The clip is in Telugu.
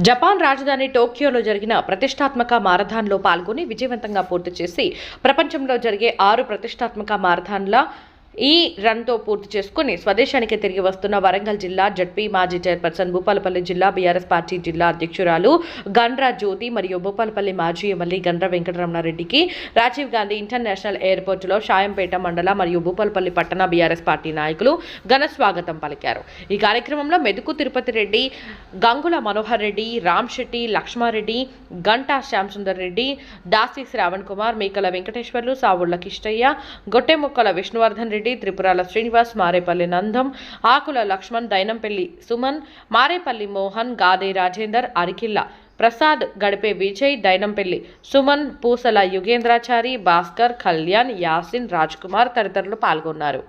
జపాన్ రాజధాని టోక్యోలో జరిగిన ప్రతిష్టాత్మక మారథాన్లో పాల్గొని విజయవంతంగా పూర్తి చేసి ప్రపంచంలో జరిగే ఆరు ప్రతిష్టాత్మక మారథాన్ల ఈ రన్తో పూర్తి చేసుకుని స్వదేశానికి తిరిగి వస్తున్న వరంగల్ జిల్లా జడ్పీ మాజీ చైర్పర్సన్ భూపాలపల్లి జిల్లా బీఆర్ఎస్ పార్టీ జిల్లా అధ్యక్షురాలు గండ్రా జ్యోతి మరియు భూపాలపల్లి మాజీ ఎమ్మెల్యే గండ్ర వెంకటరమణారెడ్డికి రాజీవ్ గాంధీ ఇంటర్నేషనల్ ఎయిర్పోర్టులో షాయంపేట మండల మరియు భూపాలపల్లి పట్టణ బీఆర్ఎస్ పార్టీ నాయకులు ఘన స్వాగతం పలికారు. ఈ కార్యక్రమంలో మెదుకు తిరుపతి రెడ్డి గంగుల మనోహర్ రెడ్డి రామ్ శెట్టి లక్ష్మారెడ్డి గంటా శ్యాంసుందర్ రెడ్డి దాసి శ్రావణ్ కుమార్ మేకల వెంకటేశ్వర్లు సావుళ్ళ కిష్టయ్య గొట్టెముక్కల విష్ణువర్ధన్ రెడ్డి రెడ్డి త్రిపురాల శ్రీనివాస్ మారేపల్లి నందం ఆకుల లక్ష్మణ్ దైనంపల్లి సుమన్ మారేపల్లి మోహన్ గాదే రాజేందర్ అరికిల్ల ప్రసాద్ గడిపే విజయ్ దైనంపల్లి సుమన్ పూసల యుగేంద్రాచారి భాస్కర్ కళ్యాణ్ యాసిన్ రాజ్ కుమార్ తదితరులు పాల్గొన్నారు.